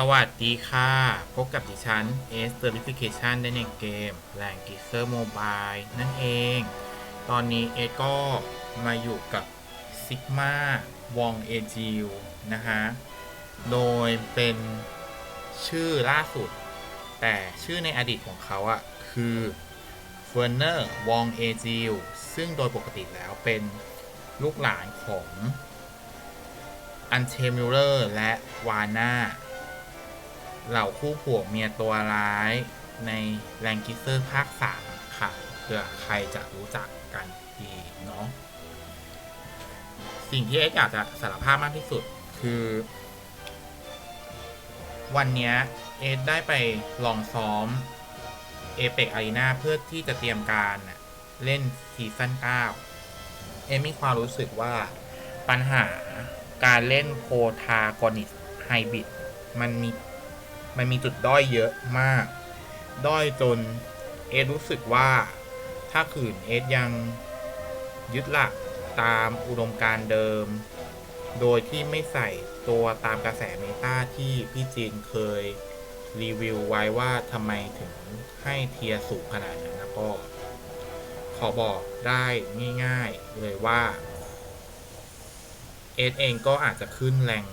สวัสดีค่ะ พบกับดิฉัน S Certification ได้ในเกมแรงกิเซอร์โมบายนั่นเอง ตอนนี้เอก็มาอยู่กับ Sigma Wong a g i l นะฮะ โดยเป็นชื่อล่าสุด แต่ชื่อในอดีตของเขาอะคือ f e r n e r Wong a g i l ซึ่งโดยปกติแล้วเป็นลูกหลานของอันเชมิลเลอร์และวาน่า เหล่าคู่ผัวเมียตัวร้ายในแรงกิเซอร์ภาค3ค่ะเผื่อใครจะรู้จักกันดีเนาะสิ่งที่เอ็กอยากจะสารภาพมากที่สุดคือ วันนี้เอ็กได้ไปลองซ้อมเอเปกอารีนาเพื่อที่จะเตรียมการเล่นซีซั่น9 เอ็มมีความรู้สึกว่าปัญหาการเล่นโพทากอนิสไฮบิดมันมี มันมีจุดด้อยเยอะมาก ด้อยจนเอสรู้สึกว่า ถ้าขืนเอสยังยึดหลักตามอุดมการเดิม โดยที่ไม่ใส่ตัวตามกระแสเมตาที่พี่จีนเคยรีวิวไว้ว่าทำไมถึงให้เทียสูงขนาดนั้นแล้วก็ขอบอกได้ง่ายๆเลยว่าเอสเองก็อาจจะขึ้นแรง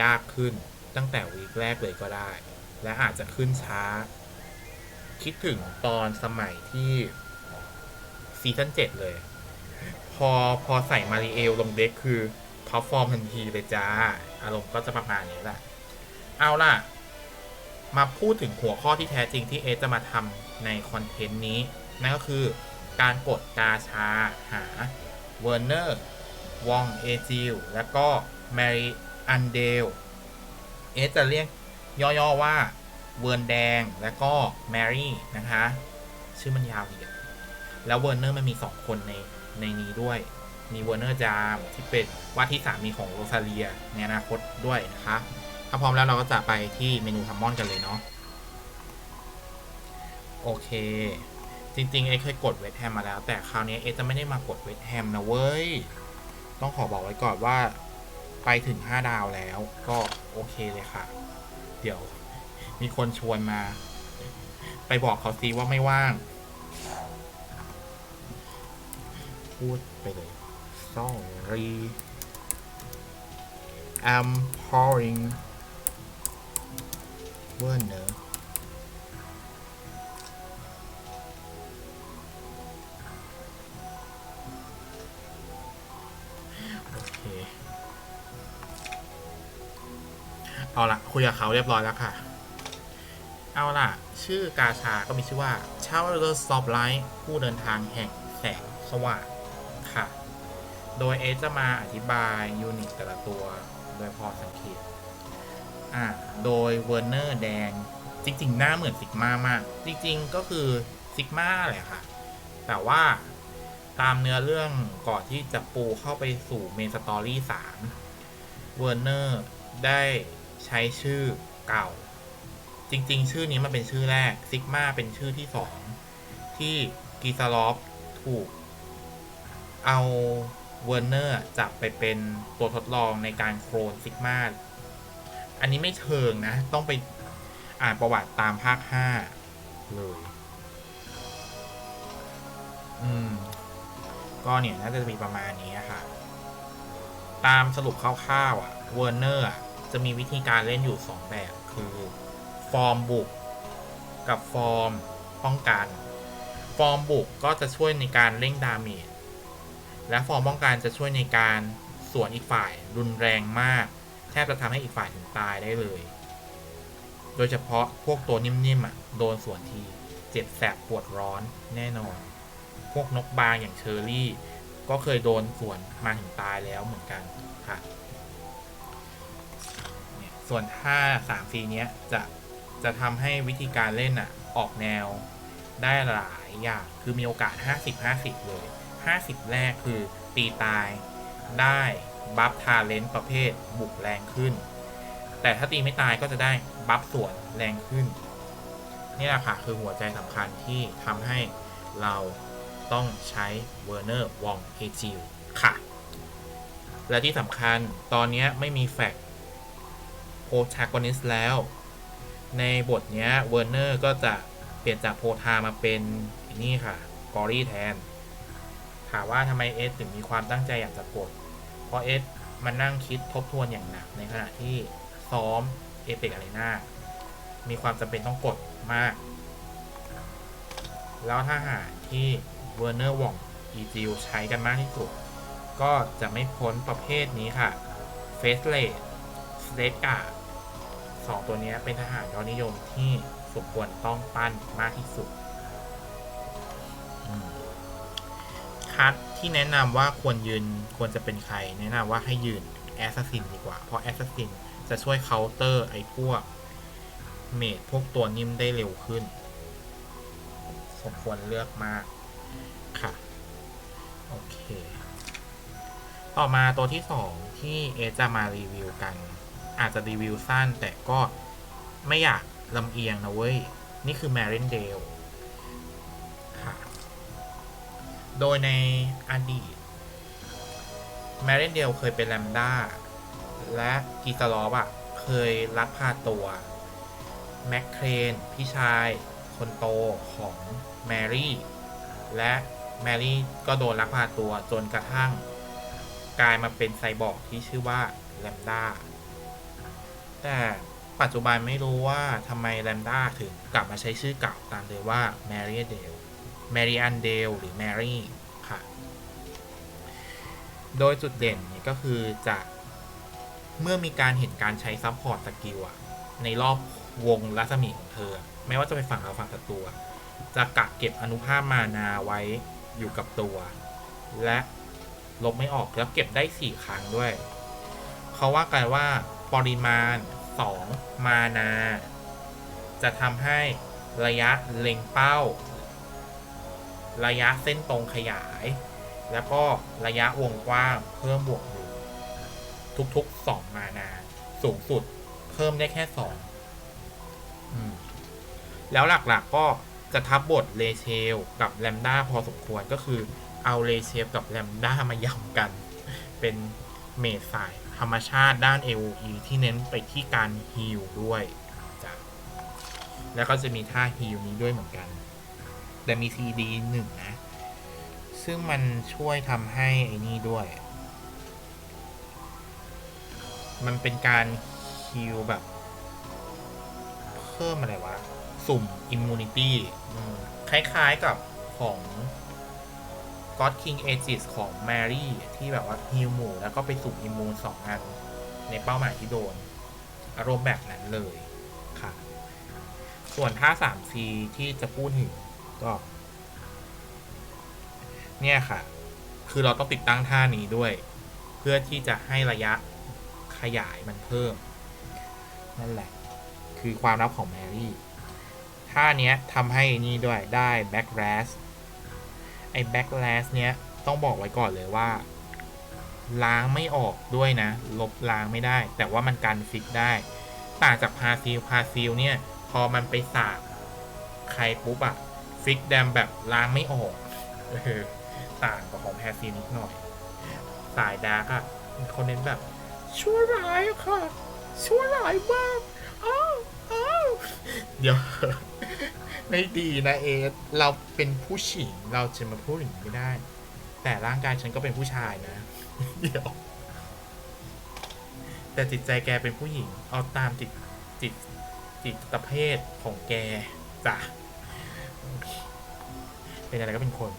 ยากขึ้น ตั้งแต่วีคแรกเลยก็ได้ และอาจจะขึ้นช้า คิดถึงตอนสมัยที่ซีซั่น7เลย พอพอใส่มาริเอลลงเด็กคือท็อปฟอร์มทันทีเลยจ้า อารมณ์ก็จะประมาณนี้แหละ เอาล่ะ มาพูดถึงหัวข้อที่แท้จริงที่เอจะมาทำในคอนเทนต์นี้ นั่นก็คือการกดกาชาหาเวอร์เนอร์วองเอจิลและก็แมรี่อันเดล เอสจะเรียกย่อๆว่าเวิร์นแดงและก็แมรี่นะคะ ชื่อมันยาวดีแล้วเวอร์เนอร์มันมี 2 คนในในนี้ด้วย มีเวอร์เนอร์จามที่เป็นว่าที่สามีของโรซาเลียในอนาคตด้วยนะคะ ถ้าพร้อมแล้วเราก็จะไปที่เมนูทัมมอนกันเลยเนาะโอเค จริงๆ เอเคยกดเวทแฮมมาแล้ว แต่คราวนี้เอจะไม่ได้มากดเวทแฮมนะเว้ย ต้องขอบอกไว้ก่อนว่า ไปถึง 5 ดาวแล้ว ก็โอเคเลยค่ะ เดี๋ยว มีคนชวนมา ไปบอกเขาซิว่าไม่ว่าง พูดไปเลย sorry I'm pouring Werner โอ เอาละคุยกับเขาเรียบร้อยแล้วค่ะ เอาล่ะ ชื่อกาชาก็มีชื่อว่า Traveler Stoplight ผู้เดินทางแห่งแสงสว่างค่ะ โดยเอจะมาอธิบายยูนิตแต่ละตัวโดยพอสังเกตอ่าโดยเวอร์เนอร์แดงจริง ๆ หน้าเหมือนซิกมามาก จริง ๆ ก็คือซิกมาแหละค่ะ แต่ว่าตามเนื้อเรื่องก่อนที่จะปูเข้าไปสู่เมนสตอรี่3เวอร์เนอร์ได้ ใช้ชื่อเก่า จริงๆ ชื่อนี้มันเป็นชื่อแรกซิกมาเป็นชื่อที่สองที่กีซาลอฟถูก เอาเวอร์เนอร์จับไปเป็นตัวทดลองในการโครนซิกมาอันนี้ไม่เชิงนะ ต้องไปอ่านประวัติตามภาค5เลยอืม ก็เนี่ย น่าจะมีประมาณนี้ค่ะ ตามสรุปคร่าวๆอะเวอร์เนอร์ จะมีวิธีการเล่นอยู่ 2 แบบ คือฟอร์มบุก กับฟอร์มป้องกัน ฟอร์มบุกก็จะช่วยในการเร่งดาเมจและฟอร์มป้องกันจะช่วยในการสวนอีกฝ่ายรุนแรงมาก แทบจะทำให้อีกฝ่ายถึงตายได้เลย โดยเฉพาะพวกตัวนิ่มๆอะโดนสวนทีเจ็บแสบปวดร้อนแน่นอน พวกนกบางอย่างเชอรี่ ก็เคยโดนสวนมาถึงตายแล้วเหมือนกันค่ะ ส่วนท่าสามซีเนี้ยจะจะทำให้วิธีการเล่นอะออกแนวได้หลายอย่าง คือมีโอกาส 50-50 เลย 50 แรกคือตีตายได้บัฟทาเลนต์ประเภทบุกแรงขึ้น แต่ถ้าตีไม่ตายก็จะได้บัฟสวนแรงขึ้น นี่แหละค่ะคือหัวใจสำคัญที่ทำให้เราต้องใช้เวอร์เนอร์วองเฮจิลค่ะ และที่สำคัญตอนนี้ไม่มีแฟก โพชากอนิสแล้ว ในบทนี้เวอร์เนอร์ก็จะเปลี่ยนจากโพทามาเป็นนี่ค่ะกอรี่แทน ถามว่าทำไมเอสถึงมีความตั้งใจอยากจะกด เพราะเอสมันนั่งคิดทบทวนอย่างหนักในขณะที่ซ้อมเอเปกอะไรหน้ามีความจำเป็นต้องกดมาก แล้วถ้าหากที่เวอร์เนอร์วองอีจิใช้กันมากที่สุด ก็จะไม่พ้นประเภทนี้ค่ะเฟสเลดสเตกกา 2 ตัวนี้เป็นทหารยอดนิยมที่สมควรต้องปั้นมากที่สุดคัดที่แนะนำว่าควรยืนควรจะเป็นใคร แนะนำว่าให้ยืนแอสซัสซินดีกว่า เพราะแอสซัสซินจะช่วยเคาน์เตอร์ไอ้พวก เมดพวกตัวนิ่มได้เร็วขึ้น สมควรเลือกมากค่ะ โอเค ต่อมาตัวที่สองที่เอจะมารีวิวกัน อาจจะรีวิวสั้น แต่ก็ไม่อยากลำเอียงนะเว้ย นี่คือ m a r i n d a l e ค่ะ โดยในอดีต m a r i n d a l e เคยเป็นแลมด้า และกีซาลอฟอะเคยลักพาตัวแม็กเครนพี่ชายคนโตของแมรี่ และแมรี่ก็โดนลักพาตัวจนกระทั่ง กลายมาเป็นไซบอร์กที่ชื่อว่าแลมด้า แต่ปัจจุบันไม่รู้ว่าทำไมแลมด้าถึงกลับมาใช้ชื่อเก่าตามเลยว่าแมรี่เดลแมรี่อันเดลหรือแมรี่ค่ะ โดยจุดเด่นเนี่ยก็คือจะเมื่อมีการเห็นการใช้ซัพพอร์ตสกิลอะในรอบวงรัศมีของเธอ ไม่ว่าจะเป็นฝั่งเราฝั่งศัตรูจะกักเก็บอนุภาพมานาไว้อยู่กับตัว และลบไม่ออกแล้วเก็บได้ 4 ครั้งด้วย เขาว่ากันว่าปริมาณ 2 มานา จะทำให้ระยะเล็งเป้า ระยะเส้นตรงขยาย แล้วก็ระยะวงกว้างเพิ่มบวกหนึ่งทุกๆ 2 มานา สูงสุดเพิ่มได้แค่2อืมแล้วหลักๆก็จะทับบทเลเชลกับแลมด้าพอสมควรก็คือเอาเลเชลกับแลมด้ามายำกัน เป็นเมดสาย ธรรมชาติด้าน AOE ที่เน้นไปที่การฮีลด้วยจ้ะแล้วก็จะมีท่าฮีลนี้ด้วยเหมือนกัน แต่มี CD หนึ่งนะ ซึ่งมันช่วยทำให้ไอ้นี่ด้วย มันเป็นการฮิลแบบ เพิ่มอะไรวะ สุ่มอิมมูนิตี้คล้ายๆกับของ God King Aegis ของ Mary ที่แบบว่าฮิลหมูแล้วก็ไปสุ่มอิมมูสองอัน ในเป้าหมายที่โดน อารมณ์แบบนั้นเลยค่ะ ส่วนท่า 3C ที่จะพูดถึงก็ เนี่ยค่ะ คือเราต้องติดตั้งท่านี้ด้วย เพื่อที่จะให้ระยะขยายมันเพิ่ม นั่นแหละ คือความลับของแมรี่ท่าเนี้ยทำให้นี่ด้วยได้ backlash ไอ้ backlash เนี้ยต้องบอกไว้ก่อนเลยว่า ล้างไม่ออกด้วยนะ ลบล้างไม่ได้ แต่ว่ามันกันฟิกได้ ต่างจากพาซิลพาซิลเนี่ย พอมันไปสาบใครปุ๊บอะฟิกแดมแบบล้างไม่ออกต่างกับของแพซิลนิดหน่อย สายดาร์กอะคนเน้นแบบชั่วร้ายอะค่ะชั่วร้ายมากอ้าวอ้าวเดี๋ยว ไม่ดีนะเอสเราเป็นผู้หญิงเราจะมาพูดอย่างนี้ไม่ได้ แต่ร่างกายฉันก็เป็นผู้ชายนะเดี๋ยวแต่จิตใจแกเป็นผู้หญิง เอาตามจิตจิตจิตเพศของแกจ้ะเป็นอะไรก็เป็นคน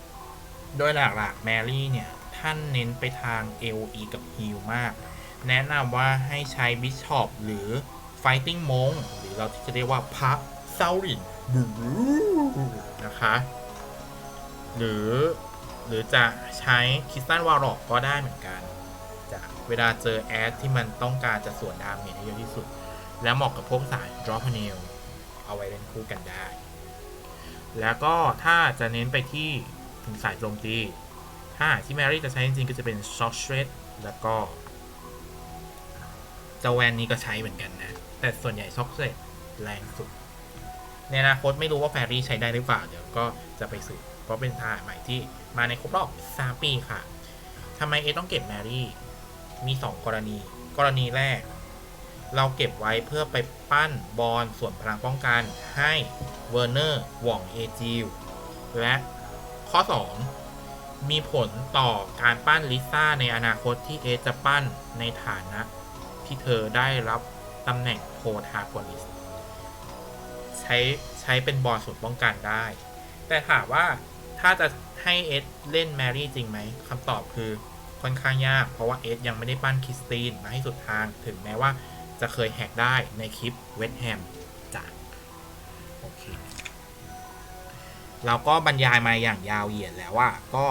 โดยหลักๆแมรี่เนี่ย ท่านเน้นไปทาง AOE กับ Heal มาก แนะนำว่าให้ใช้ Bishop หรือ Fighting Monk หรือเราที่จะเรียกว่าพระ เซารินบูนะคะ หรือ หรือจะใช้คิสตันวาร์ล็อกก็ได้เหมือนกันจะเวลาเจอแอดที่มันต้องการจะสวนดาเมจให้เยอะที่สุด และเหมาะกับพวกสาย Drop n a i l เอาไว้เล่นคู่กันได้ แล้วก็ถ้าจะเน้นไปที่ถึงสายโจมตี ถ้าที่แมรี่จะใช้จริงๆก็จะเป็น Shock Shred แล้วก็เจ้าแวนนี้ก็ใช้เหมือนกันนะ แต่ส่วนใหญ่ Shock Shred แรงสุด ในอนาคตไม่รู้ว่าแฟรี่ใช้ได้หรือเปล่า เดี๋ยวก็จะไปสืบเพราะเป็นท่าใหม่ที่มาในครบรอบ3ปีค่ะทำไมเอต้องเก็บแมรี่มี 2 กรณี กรณีแรก เราเก็บไว้เพื่อไปปั้นบอลส่วนพลังป้องกันให้เวอร์เนอร์หว่องเอจิลและข้อ 2 มีผลต่อการปั้นลิซ่าในอนาคตที่เอจะปั้นในฐานะที่เธอได้รับตำแหน่งโพทาโกนิส ช้ใช้เป็นบอลส่วนป้องกันได้ แต่ถามว่าถ้าจะให้เอสเล่นแมรี่จริงไหมคำตอบคือค่อนข้างยาก เพราะว่าเอสยังไม่ได้ปั้นคริสตินมาให้สุดทางถึงแม้ว่าจะเคยแฮกได้ในคลิปเวสแฮมจ้ะโอเคเราก็บรรยายมาอย่างยาวเหยียดแล้วว่าก็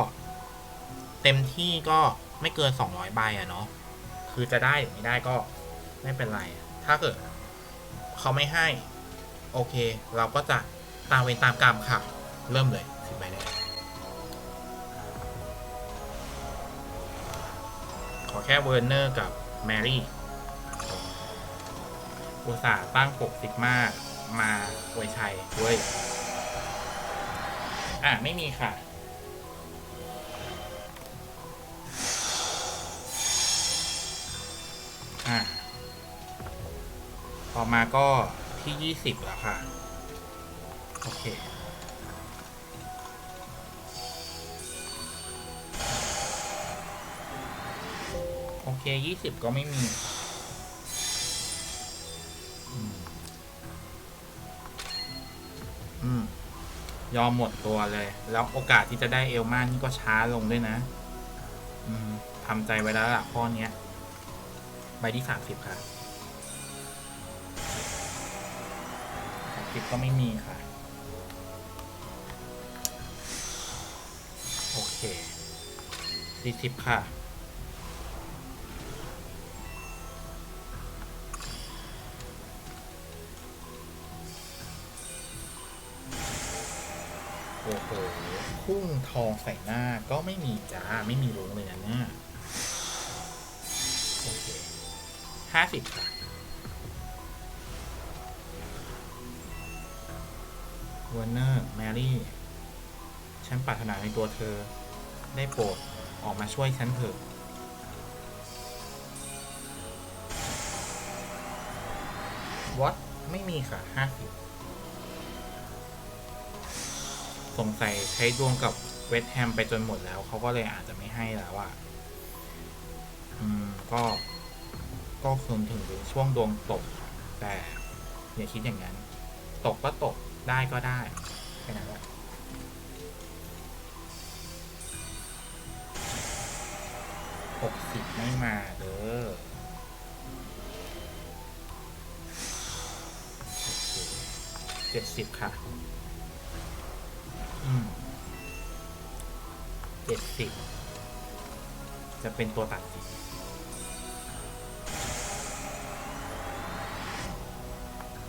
เต็มที่ก็ไม่เกิน 200ใบอะเนาะคือจะได้หรือไม่ได้ก็ไม่เป็นไร ถ้าเกิดเขาไม่ให้ โอเค เราก็จะตามเวรตามกรรมค่ะ เริ่มเลยสิบใบแรกขอแค่เวอร์เนอร์กับแมรี่อุตส่าห์ตั้งปกซิกมามาอวยชัยเว้ย อะ ไม่มีค่ะ อะ ต่อมาก็ ที่ยี่สิบแล้วค่ะ โอเค โอเคยี่สิบก็ไม่มีอืมยอมหมดตัวเลย แล้วโอกาสที่จะได้เอลมานี่ก็ช้าลงด้วยนะ อืมทำใจไว้แล้วล่ะข้อนี้ใบที่สามสิบค่ะ สามสิบก็ไม่มีค่ะ โอเคสี่สิบค่ะ โอ้โหพุ่งทองใส่หน้าก็ไม่มีจ้า ไม่มีรุ้งเลยนะเนี่ยโอเคห้าสิบค่ะ วอร์เนอร์แมรี่ ฉันปรารถนาในตัวเธอ ได้โปรดออกมาช่วยฉันเถอะวอตไม่มีค่ะห้าสิบสงสัยใช้ดวงกับเวสแฮมไปจนหมดแล้ว เขาก็เลยอาจจะไม่ให้แล้วอะอืม ก็ ก็คงถึงช่วงดวงตก แต่อย่าคิดอย่างนั้น ตกก็ตก ได้ก็ได้แค่นั้นแหละหกสิบไม่มาเด้อเจ็ดสิบค่ะ อืมเจ็ดสิบจะเป็นตัวตัดสิน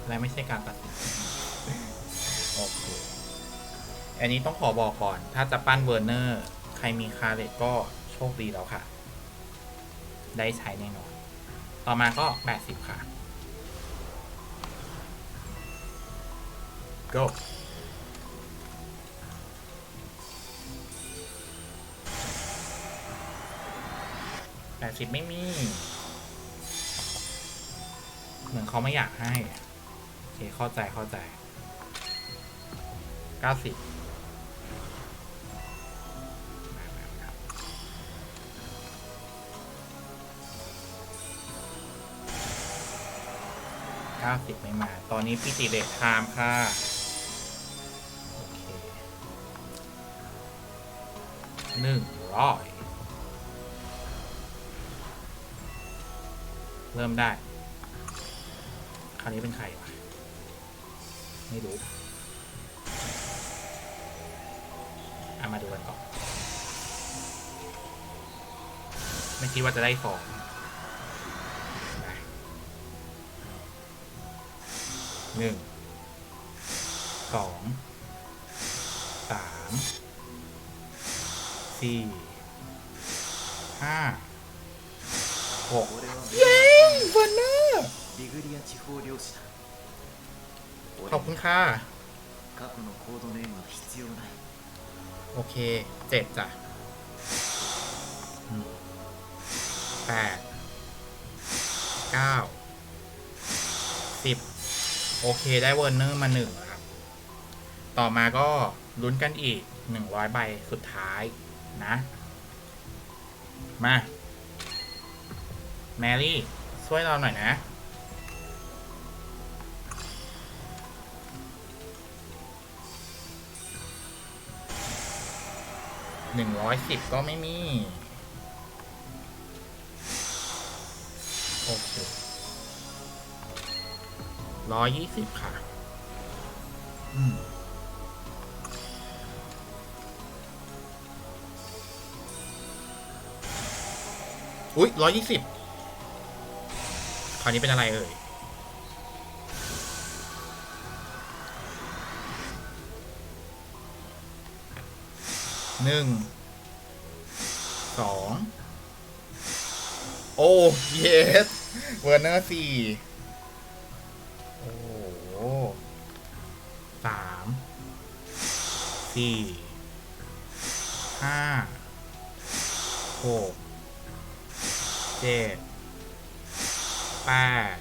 และไม่ใช่การตัดสิน โอเค อันนี้ต้องขอบอกก่อน ถ้าจะปั้นเวอร์เนอร์ ใครมีคาเลตก็โชคดีแล้วค่ะ ได้ใช้แน่นอน ต่อมาก็ 80 ค่ะ go แปดสิบไม่มี เหมือนเขาไม่อยากให้ โอเค เข้าใจเข้าใจ เก้าสิบเก้าสิบไม่มา ตอนนี้พิติเดทไทม์ค่ะ โอเคหนึ่งร้อยเริ่มได้ คราวนี้เป็นใครวะ ไม่รู้ ไม่คิดว่าจะได้สองหนึ่งสองสามสี่ห้าหกเย้ฟันเนอร์ขอบคุณค่ะโอเคเจ็ดจ้ะ แปดเก้าสิบโอเคได้เวอร์เนอร์มาหนึ่งครับ ต่อมาก็ลุ้นกันอีกหนึ่งร้อยใบสุดท้ายนะ มา แมรี่ ช่วยเราหน่อยนะ หนึ่งร้อยสิบก็ไม่มี โอเคร้อยยี่สิบค่ะ อืมอุ๊ยร้อยยี่สิบคราวนี้เป็นอะไรเอ่ย หนึ่ง สอง โอ้ เยส เวอร์เนอร์สี่โอ้โหสามสี่ห้าหกเจ็ดแปด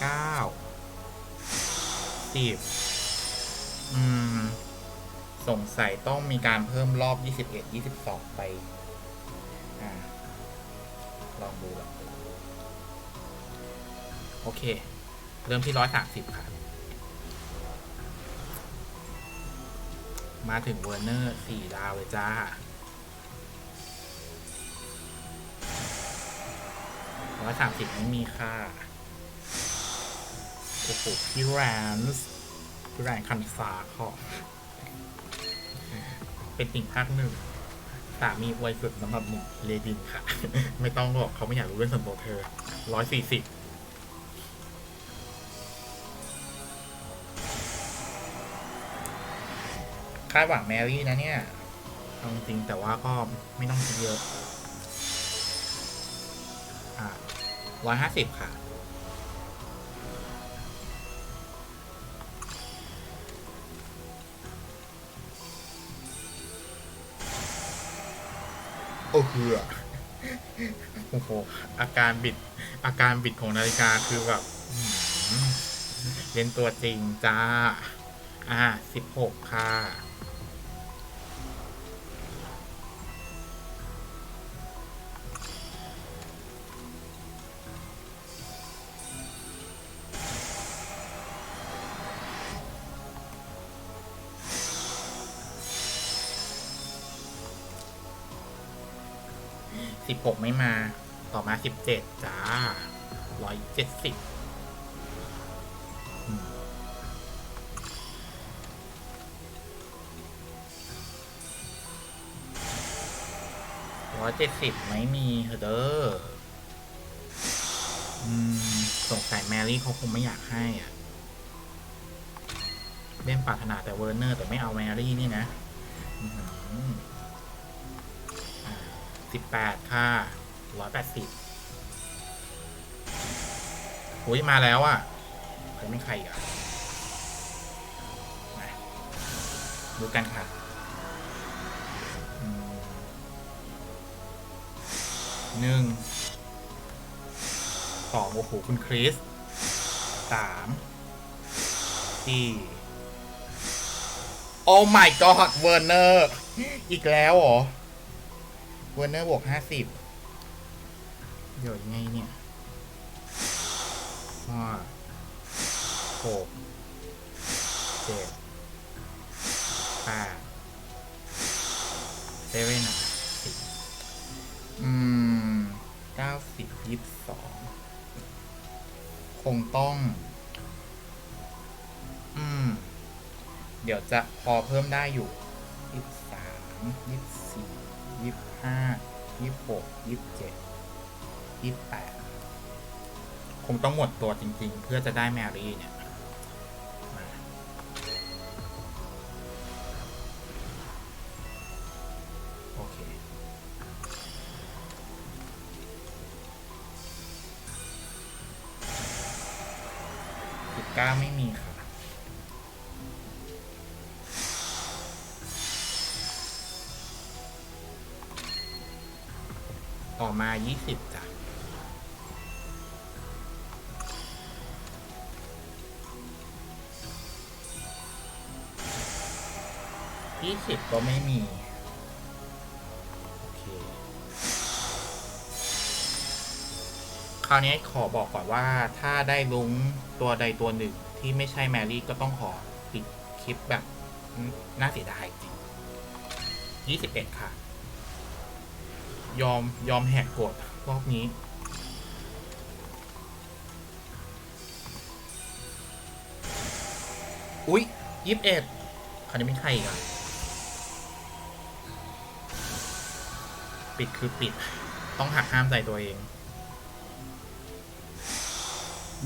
เก้าสิบอืม สงสัยต้องมีการเพิ่มรอบ 21 22 ไป อ่า ลองดูลองดู โอเค เริ่มที่130ค่ะ มาถึงเวอร์เนอร์4ดาวเลยจ้า130ไม่มีค่ะโอ้โหพี่แรนส์พี่แรนคันฟาขอเป็นติ่งภาคหนึ่งสามีอวยสุดสำหรับหนุ่มเลดินค่ะ ไม่ต้องหรอกเขาไม่อยากรู้เรื่องส่วนตัวเธอร้อยสี่สิบาดหวังแมรี่นะเนี่ยเอาจริงๆแต่ว่าก็ไม่ต้องคิดเยอะอ่าร้อยห้าสิบค่ะ โอ้คืออะโอ้โห อาการบิด อาการบิดของนาฬิกาคือแบบอื้อหือเล่นตัวจริงจ้า อ่าสิบหกค่ะ สิบหกไม่มา ต่อมาสิบเจ็ดจ้าร้อยเจ็ดสิบร้อยเจ็ดสิบไม่มีเฮอเดอร์อืมสงสัยแมรี่เขาคงไม่อยากให้อะ เล่นปรารถนาแต่เวอร์เนอร์ แต่ไม่เอาแมรี่นี่นะ สิบแปดค่ะร้อยแปดสิบอุ้ยมาแล้วอะใครไม่ใครอะมาดูกันค่ะหนึ่งสองโอ้โหคุณคริสสามสี่โอ้ my god เวอร์เนอร์ อีกแล้วเหรอ เวอร์เนอร์บวกห้าสิบเดี๋ยวยังไงเนี่ยห้าหกเจ็ดแปดเซเว่นอะสิบอืมเก้าสิบยี่สิบสองคงต้อง อืม เดี๋ยวจะพอเพิ่มได้อยู่ยี่สิบสามยี่สิบสี่ ยี่สิบห้ายี่สิบหกยี่สิบเจ็ดยี่สิบแปดคงต้องหมดตัวจริง ๆ เพื่อจะได้แมรี่เนี่ยโอเคสิบเก้าไม่ ยี่สิบจ้ะยี่สิบก็ไม่มี โอเค คราวนี้ขอบอกก่อนว่าถ้าได้ลุงตัวใดตัวหนึ่งที่ไม่ใช่แมรี่ก็ต้องขอปิดคลิปแบบ น่าเสียดายจริงยี่สิบเอ็ดค่ะ ยอมยอมแหกกฎรอบนี้ อุ๊ยยี่สิบเอ็ดคราวนี้เป็นใครอีกอะปิดคือปิด ต้องหักห้ามใจตัวเอง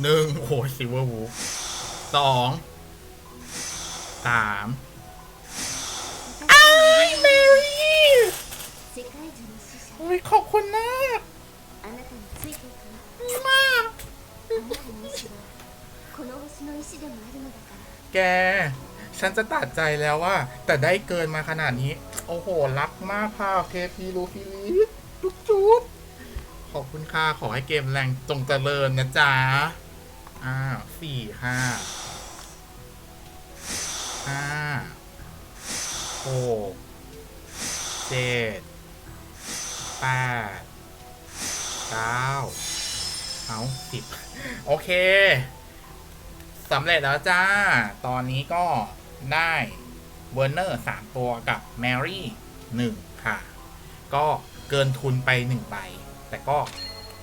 หนึ่งโอ้ยซิเวอร์วูฟสองสามอ้ยขอบคุณมาก あなたについていくわ มาก あなたの意志はこの星の意志でもあるのだから แก ฉันจะตัดใจแล้วว่า แต่ได้เกินมาขนาดนี้ โอ้โห รักมากค่ะเคพีลูฟิลิสจุ๊บจุ๊บขอบคุณค่ะ ขอให้เกมแรงจงเจริญนะจ๊ะ อ้าวสี่ห้าห้าหกเจ็ด แปดเก้าเอาสิบโอเคสำเร็จแล้วจ้า ตอนนี้ก็ได้เวอร์เนอร์สามตัวกับแมรี่หนึ่งค่ะ ก็เกินทุนไปหนึ่งใบ แต่ก็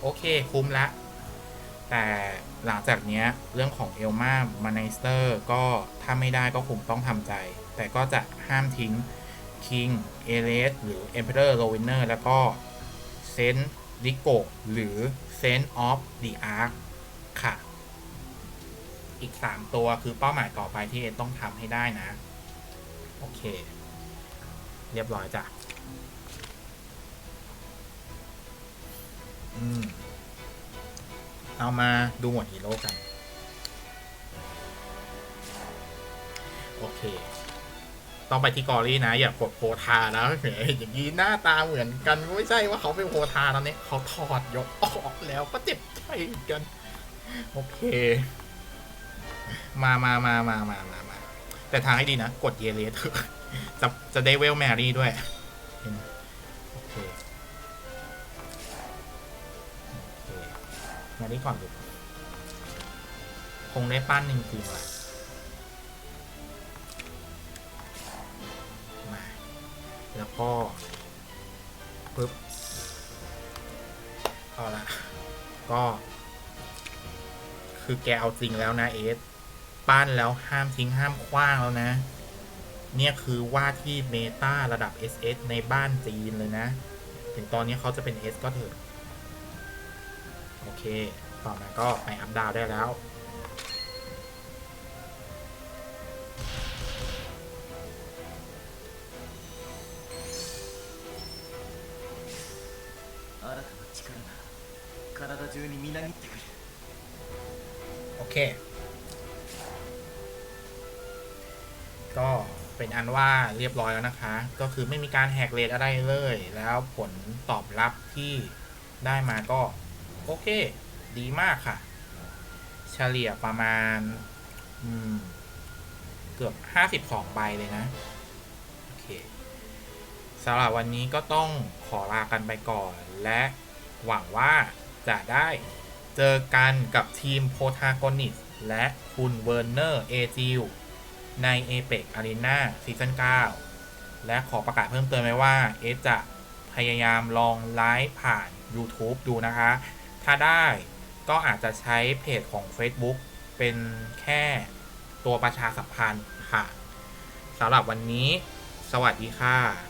โอเคคุ้มละ แต่หลังจากนี้เรื่องของเอลมามาไนสเตอร์ก็ถ้าไม่ได้ก็คงต้องทำใจ แต่ก็จะห้ามทิ้งคิง เอเลสหรือ Emperor r o w i n e r แล้วก็ ซนดิโกหรือ Sense of the Ark ค่ะ อีก 3 ตัวคือเป้าหมายต่อไปที่เอต้องทำให้ได้นะ โอเค เรียบร้อยจ้ะอเอามาดูหมวดฮีโร่กัน โอเค ต้องไปที่กอรี่นะ อย่ากดโพธานะเฮ้ยอย่างนี้หน้าตาเหมือนกันไม่ใช่ว่าเขาเป็นโพธาตอนนี้เขาถอดยกออกแล้วก็เจ็บใจเหมือนกัน โอเค มามามามามามามาแต่ทางให้ดีนะ กดเยเลสจะจะได้เวลแมรี่ด้วยโอเคโอเคแมรี่ก่อนดูคงได้ปั้นจริงๆแหละ แล้วก็ปึ๊บเอาละก็ คือแกเอาจริงแล้วนะเอสปั้นแล้วห้ามทิ้งห้ามคว้างแล้วนะ เนี่ยคือว่าที่เมตาระดับ SS ในบ้านจีนเลยนะ ถึงตอนนี้เขาจะเป็น S ก็เถอะ โอเค ต่อมาก็ไปอัพดาวได้แล้ว たな力が体中にみなぎってくる โอเค ก็เป็นอันว่าเรียบร้อยแล้วนะคะ ก็คือไม่มีการแหกเลทอะไรเลย แล้วผลตอบรับที่ได้มาก็ โอเค ดีมากค่ะ เฉลี่ยประมาณ อืม เกือบห้าสิบสองใบเลยนะ โอเคสำหรับวันนี้ก็ต้องขอลากันไปก่อน และ หวังว่าจะได้เจอกันกับทีมโพทากอนิสและคุณเวอร์เนอร์เอจิลใน Apex Arena ซีซั่น9 และขอประกาศเพิ่มเติมไว้ว่า เอจะพยายามลองไลฟ์ผ่าน YouTube ดูนะคะ ถ้าได้ก็อาจจะใช้เพจของ Facebook เป็นแค่ตัวประชาสัมพันธ์ค่ะสำหรับวันนี้ สวัสดีค่ะ